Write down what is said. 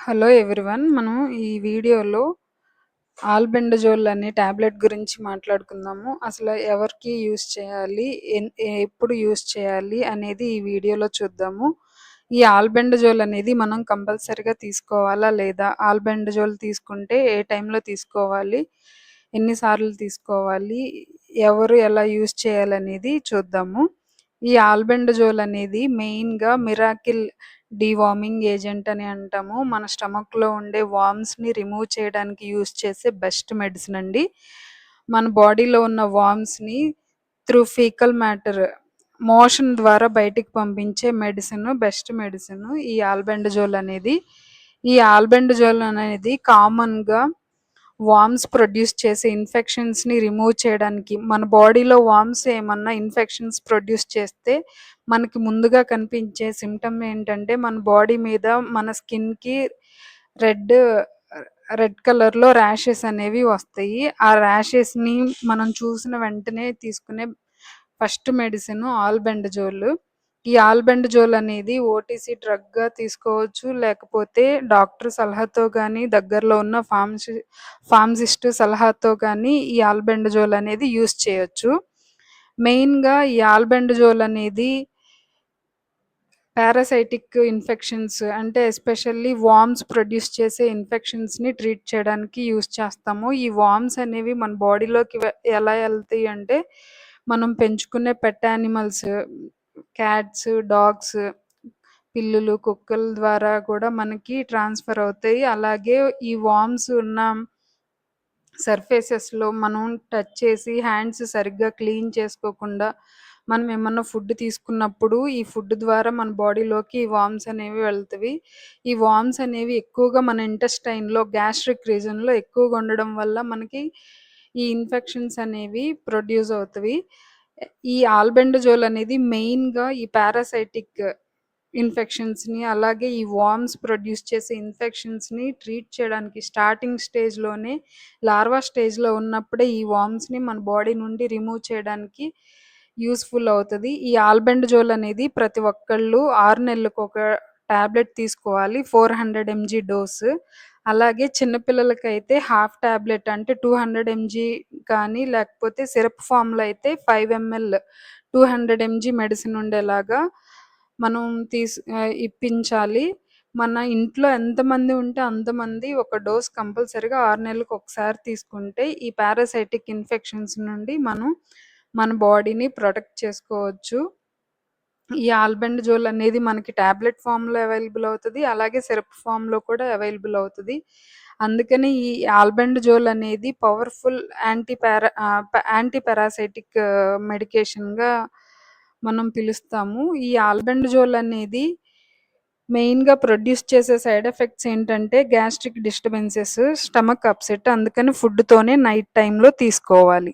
Hello everyone మనం ఈ వీడియోలో ఆల్బెండజోల్ అనే టాబ్లెట్ గురించి మాట్లాడుకుందాము. అసలు ఎవరికి యూస్ చేయాలి ఎన్- ఎప్పుడు యూస్ చేయాలి అనేది ఈ వీడియోలో చూద్దాము. ఈ ఆల్బెండజోల్ అనేది మనం కంపల్సరిగా తీసుకోవాలా లేదా? ఆల్బెండజోల్ తీసుకుంటే ఏ టైంలో తీసుకోవాలి? ఎన్నిసార్లు తీసుకోవాలి? ఎవరు ఎలా యూస్ చేయాలనేది చూద్దాము. ఈ ఆల్బెండజోల్ అనేది మెయిన్గా మిరాకిల్ డివార్మింగ్ ఏజెంట్ అని అంటాము. మన స్టమక్లో ఉండే వామ్స్ని రిమూవ్ చేయడానికి యూస్ చేసే బెస్ట్ మెడిసిన్ అండి. మన బాడీలో ఉన్న వామ్స్ని త్రూ ఫీకల్ మ్యాటర్ మోషన్ ద్వారా బయటికి పంపించే మెడిసిన్ బెస్ట్ మెడిసిన్ ఈ ఆల్బెండజోల్ అనేది. ఈ ఆల్బెండజోల్ అనేది కామన్గా వామ్స్ ప్రొడ్యూస్ చేసే ఇన్ఫెక్షన్స్ని రిమూవ్ చేయడానికి మన బాడీలో వామ్స్ ఏమన్నా ఇన్ఫెక్షన్స్ ప్రొడ్యూస్ చేస్తే మనకి ముందుగా కనిపించే సిమ్టమ్ ఏంటంటే మన బాడీ మీద మన స్కిన్కి రెడ్ రెడ్ కలర్లో ర్యాషెస్ అనేవి వస్తాయి. ఆ ర్యాషెస్ని మనం చూసిన వెంటనే తీసుకునే ఫస్ట్ మెడిసిన్ ఆల్ బెండజోల్ ఈ ఆల్బెండజోల్ అనేది ఓటీసీ డ్రగ్గా తీసుకోవచ్చు లేకపోతే డాక్టర్ సలహాతో కానీ దగ్గరలో ఉన్న ఫార్మసి ఫార్మసిస్ట్ సలహాతో కానీ ఈ ఆల్బెండజోల్ అనేది యూస్ చేయొచ్చు. మెయిన్గా ఈ ఆల్బెండజోల్ అనేది పారాసైటిక్ ఇన్ఫెక్షన్స్ అంటే ఎస్పెషల్లీ వామ్స్ ప్రొడ్యూస్ చేసే ఇన్ఫెక్షన్స్ని ట్రీట్ చేయడానికి యూస్ చేస్తాము. ఈ వామ్స్ అనేవి మన బాడీలోకి ఎలా వెళ్తాయి అంటే మనం పెంచుకునే పెట్ యానిమల్స్ క్యాట్స్ డాగ్స్ పిల్లులు కుక్కల ద్వారా కూడా మనకి ట్రాన్స్ఫర్ అవుతాయి. అలాగే ఈ వామ్స్ ఉన్న సర్ఫేసెస్లో మనం టచ్ చేసి హ్యాండ్స్ సరిగ్గా క్లీన్ చేసుకోకుండా మనం ఏమన్నా ఫుడ్ తీసుకున్నప్పుడు ఈ ఫుడ్ ద్వారా మన బాడీలోకి ఈ వామ్స్ అనేవి వెళ్తవి. ఈ వామ్స్ అనేవి ఎక్కువగా మన ఇంటెస్టైన్లో గ్యాస్ట్రిక్ రీజన్లో ఎక్కువగా ఉండడం వల్ల మనకి ఈ ఇన్ఫెక్షన్స్ అనేవి ప్రొడ్యూస్ అవుతవి. ఈ ఆల్బెండజోల్ అనేది మెయిన్గా ఈ పారాసైటిక్ ఇన్ఫెక్షన్స్ని అలాగే ఈ వామ్స్ ప్రొడ్యూస్ చేసే ఇన్ఫెక్షన్స్ని ట్రీట్ చేయడానికి స్టార్టింగ్ స్టేజ్లోనే లార్వా స్టేజ్లో ఉన్నప్పుడే ఈ వామ్స్ని మన బాడీ నుండి రిమూవ్ చేయడానికి యూస్ఫుల్ అవుతుంది. ఈ ఆల్బెండజోల్ అనేది ప్రతి ఒక్కళ్ళు ఆరు నెలలకు ఒక టాబ్లెట్ తీసుకోవాలి ఫోర్ హండ్రెడ్ ఎంజీ డోస్. అలాగే చిన్నపిల్లలకైతే హాఫ్ టాబ్లెట్ అంటే టూ హండ్రెడ్ ఎంజీ కానీ లేకపోతే సిరప్ ఫామ్లో అయితే five M L two hundred M G medicine ఉండేలాగా మనం తీసు ఇప్పించాలి. మన ఇంట్లో ఎంతమంది ఉంటే అంతమంది ఒక డోస్ కంపల్సరిగా ఆరు నెలలకు ఒకసారి తీసుకుంటే ఈ పారాసైటిక్ ఇన్ఫెక్షన్స్ నుండి మనం మన బాడీని ప్రొటెక్ట్ చేసుకోవచ్చు. ఈ ఆల్బెండజోల్ అనేది మనకి టాబ్లెట్ ఫామ్లో అవైలబుల్ అవుతుంది అలాగే సిరప్ ఫామ్లో కూడా అవైలబుల్ అవుతుంది. అందుకని ఈ ఆల్బెండజోల్ అనేది powerful anti para anti parasitic మెడికేషన్గా మనం పిలుస్తాము. ఈ ఆల్బెండజోల్ అనేది మెయిన్గా ప్రొడ్యూస్ చేసే సైడ్ ఎఫెక్ట్స్ ఏంటంటే గ్యాస్ట్రిక్ డిస్టర్బెన్సెస్ స్టమక్ అప్సెట్ అందుకని ఫుడ్తోనే నైట్ టైంలో తీసుకోవాలి.